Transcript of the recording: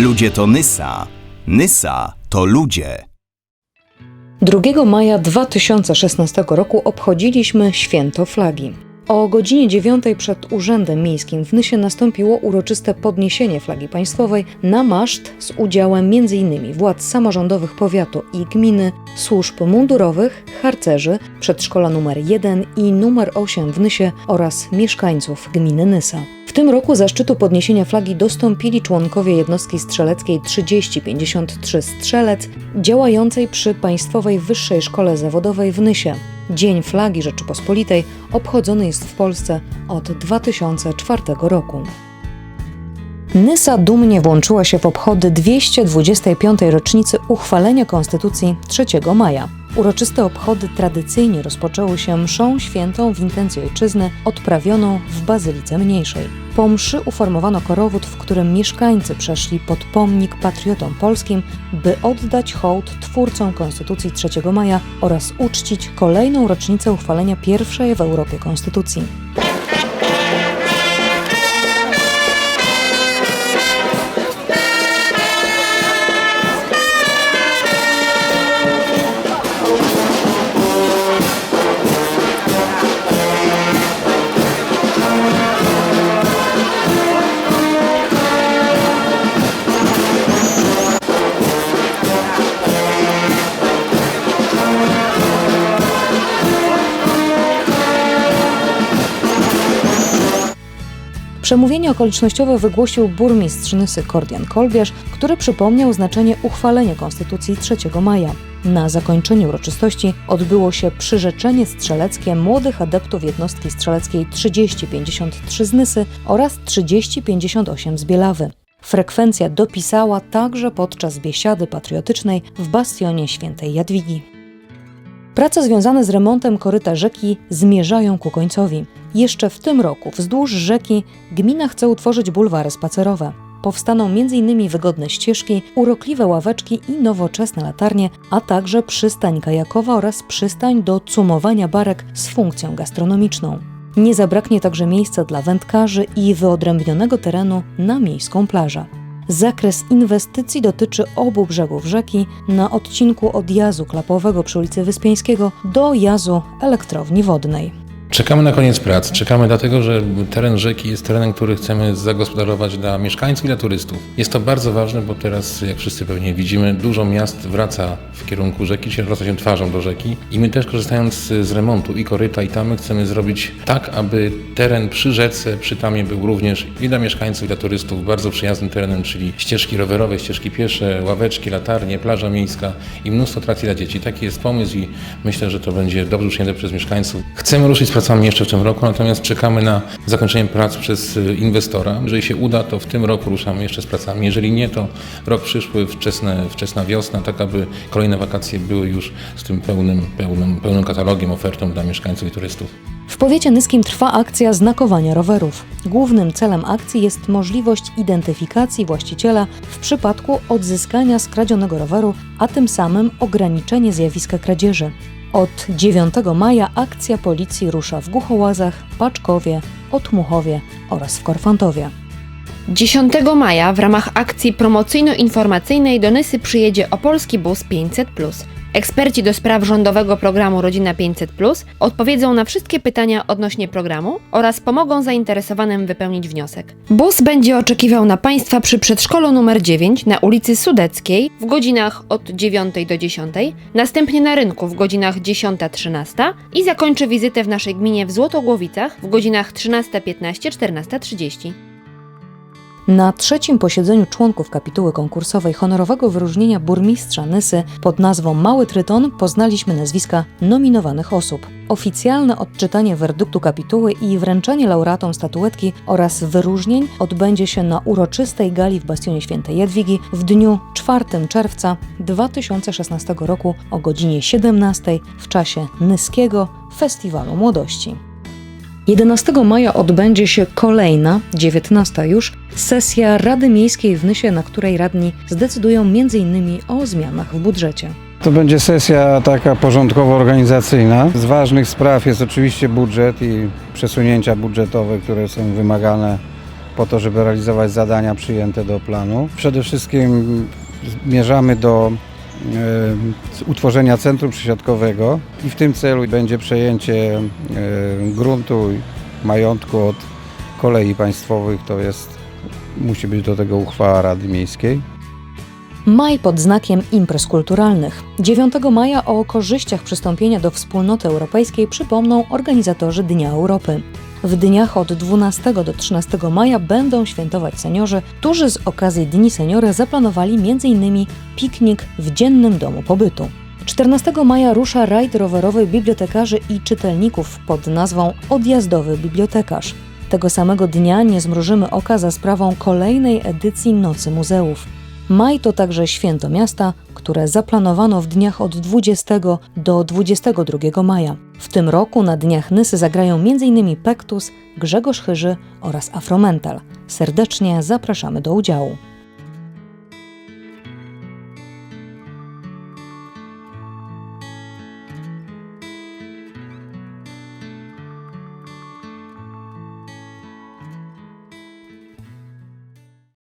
Ludzie to Nysa. Nysa to ludzie. 2 maja 2016 roku obchodziliśmy święto flagi. O godzinie 9 przed Urzędem Miejskim w Nysie nastąpiło uroczyste podniesienie flagi państwowej na maszt z udziałem m.in. władz samorządowych powiatu i gminy, służb mundurowych, harcerzy, przedszkola numer 1 i numer 8 w Nysie oraz mieszkańców gminy Nysa. Tym roku zaszczytu podniesienia flagi dostąpili członkowie jednostki strzeleckiej 3053 Strzelec, działającej przy Państwowej Wyższej Szkole Zawodowej w Nysie. Dzień Flagi Rzeczypospolitej obchodzony jest w Polsce od 2004 roku. Nysa dumnie włączyła się w obchody 225. rocznicy uchwalenia Konstytucji 3 maja. Uroczyste obchody tradycyjnie rozpoczęły się mszą świętą w intencji ojczyzny, odprawioną w Bazylice Mniejszej. Po mszy uformowano korowód, w którym mieszkańcy przeszli pod pomnik patriotom polskim, by oddać hołd twórcom Konstytucji 3 maja oraz uczcić kolejną rocznicę uchwalenia pierwszej w Europie Konstytucji. Przemówienie okolicznościowe wygłosił burmistrz Nysy Kordian Kolbiarz, który przypomniał znaczenie uchwalenia Konstytucji 3 maja. Na zakończeniu uroczystości odbyło się przyrzeczenie strzeleckie młodych adeptów jednostki strzeleckiej 3053 z Nysy oraz 3058 z Bielawy. Frekwencja dopisała także podczas biesiady patriotycznej w bastionie świętej Jadwigi. Prace związane z remontem koryta rzeki zmierzają ku końcowi. Jeszcze w tym roku wzdłuż rzeki gmina chce utworzyć bulwary spacerowe. Powstaną m.in. wygodne ścieżki, urokliwe ławeczki i nowoczesne latarnie, a także przystań kajakowa oraz przystań do cumowania barek z funkcją gastronomiczną. Nie zabraknie także miejsca dla wędkarzy i wyodrębnionego terenu na miejską plażę. Zakres inwestycji dotyczy obu brzegów rzeki na odcinku od jazu klapowego przy ulicy Wyspiańskiego do jazu elektrowni wodnej. Czekamy na koniec prac. Czekamy dlatego, że teren rzeki jest terenem, który chcemy zagospodarować dla mieszkańców i dla turystów. Jest to bardzo ważne, bo teraz, jak wszyscy pewnie widzimy, dużo miast wraca w kierunku rzeki, wraca się twarzą do rzeki. I my też korzystając z remontu i koryta, i tamy, chcemy zrobić tak, aby teren przy rzece, przy tamie był również i dla mieszkańców, i dla turystów bardzo przyjaznym terenem, czyli ścieżki rowerowe, ścieżki piesze, ławeczki, latarnie, plaża miejska i mnóstwo atrakcji dla dzieci. Taki jest pomysł i myślę, że to będzie dobrze przyjęte przez mieszkańców. Chcemy ruszyć z pracami jeszcze w tym roku, natomiast czekamy na zakończenie prac przez y, inwestora. Jeżeli się uda, to w tym roku ruszamy jeszcze z pracami. Jeżeli nie, to rok przyszły, wczesne, wczesna wiosna, tak aby kolejne wakacje były już z tym pełnym, pełnym, pełnym katalogiem, ofertą dla mieszkańców i turystów. W powiecie nyskim trwa akcja znakowania rowerów. Głównym celem akcji jest możliwość identyfikacji właściciela w przypadku odzyskania skradzionego roweru, a tym samym ograniczenie zjawiska kradzieży. Od 9 maja akcja policji rusza w Głuchołazach, Paczkowie, Otmuchowie oraz w Korfantowie. 10 maja w ramach akcji promocyjno-informacyjnej do Nysy przyjedzie opolski bus 500. Eksperci do spraw rządowego programu Rodzina 500 odpowiedzą na wszystkie pytania odnośnie programu oraz pomogą zainteresowanym wypełnić wniosek. Bus będzie oczekiwał na Państwa przy przedszkolu numer 9 na ulicy Sudeckiej w godzinach od 9 do 10, następnie na rynku w godzinach 10-13 i zakończy wizytę w naszej gminie w Złotogłowicach w godzinach 13.15-14.30. Na trzecim posiedzeniu członków kapituły konkursowej honorowego wyróżnienia burmistrza Nysy pod nazwą Mały Tryton poznaliśmy nazwiska nominowanych osób. Oficjalne odczytanie werdyktu kapituły i wręczenie laureatom statuetki oraz wyróżnień odbędzie się na uroczystej gali w Bastionie Świętej Jadwigi w dniu 4 czerwca 2016 roku o godzinie 17 w czasie Nyskiego Festiwalu Młodości. 11 maja odbędzie się kolejna, 19 już, sesja Rady Miejskiej w Nysie, na której radni zdecydują m.in. o zmianach w budżecie. To będzie sesja taka porządkowo-organizacyjna. Z ważnych spraw jest oczywiście budżet i przesunięcia budżetowe, które są wymagane po to, żeby realizować zadania przyjęte do planu. Przede wszystkim zmierzamy do utworzenia centrum przesiadkowego i w tym celu będzie przejęcie e, gruntu majątku od kolei państwowych, to jest, musi być do tego uchwała Rady Miejskiej. Maj pod znakiem imprez kulturalnych. 9 maja o korzyściach przystąpienia do wspólnoty europejskiej przypomną organizatorzy Dnia Europy. W dniach od 12 do 13 maja będą świętować seniorzy, którzy z okazji Dni Seniora zaplanowali m.in. piknik w dziennym domu pobytu. 14 maja rusza rajd rowerowy bibliotekarzy i czytelników pod nazwą Odjazdowy Bibliotekarz. Tego samego dnia nie zmrużymy oka za sprawą kolejnej edycji Nocy Muzeów. Maj to także święto miasta, które zaplanowano w dniach od 20 do 22 maja. W tym roku na dniach Nysy zagrają m.in. Pektus, Grzegorz Chyży oraz Afromental. Serdecznie zapraszamy do udziału.